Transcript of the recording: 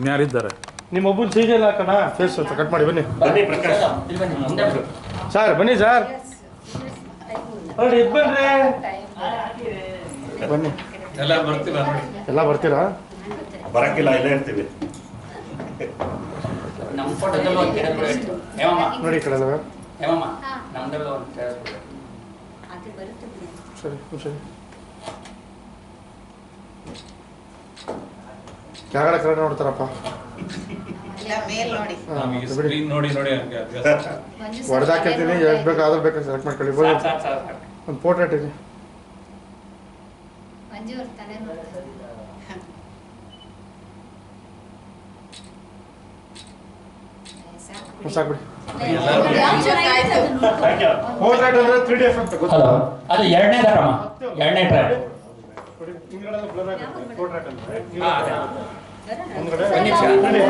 ಇನ್ಯಾರಿದ್ದಾರೆ? ನಿಮ್ಮ ಒಬ್ಬನ ಸೀಜಲ್ ಹಾಕೋಣ ಫೇಸ್ ಕಟ್ ಮಾಡಿ ಬನ್ನಿ. ಬನ್ನಿ ಪ್ರಕಾಶ್. ಇಲ್ಲಿ ಬನ್ನಿ ಬನ್ನಿ. ಸರ್ ಬನ್ನಿ ಸರ್. ಬನ್ರಿ ಬನ್ನಿ. ಎಲ್ಲ ಬರ್ತೀರ? ನೋಡಿ ಎಲ್ಲ ಬರ್ತೀರಾ? ಬರಕ್ಕಿಲ್ಲ ಇಲ್ಲ ಇರ್ತೀವಿ. ನೋಡಿ ಈ ಕಡೆ ಸರಿ ಸರಿ ಕೆಳಗಡೆ ಕಡೆ ನೋಡ್ತಾರಪ್ಪ. ಇಲ್ಲ ಮೇಲ್ ನೋಡಿ. ನಮಗೆ ಸ್ಕ್ರೀನ್ ನೋಡಿ ನೋಡಿ ಹಂಗೆ ಅಭ್ಯಾಸ. ಹೊಡೆದಾಕಿರ್ತೀನಿ ಎಷ್ಟು ಬೇಕು ಅದ್ರ ಬೇಕು ಸೆಲೆಕ್ಟ್ ಮಾಡ್ಕೊಳ್ಳಿ ಸಾಕು ಸಾಕು ಸಾಕು ಒಂದು ಫೋಟೋ ಇಟ್ಟಿನಿ ಮಂಜು ಅವ್ರ ತಲೆ ನೋಡ್ತಾರೆ ಸಾಕು ಸಾಕ್ಬಿಡಿ ಯಾವ್ದು ಚೆನ್ನಾಗಿದೆ ಅದು ನೋಡ್ಕೊ. Thank ಫೋಟೋ ಅಂದ್ರೆ ತ್ರೀ ಡಿ ಎಫೆಕ್ಟ್ ಹಲೋ ಅದು ಎರಡನೇ ಎರಡನೇ ಟ್ರ್ಯಾಕ್ ಹಿಂದ್ಗಡೆ ಬ್ಲರ್ ಆಗುತ್ತೆ. ಅಂದ್ರೆ. ಹಾ, ಅದೇ. 안 돼.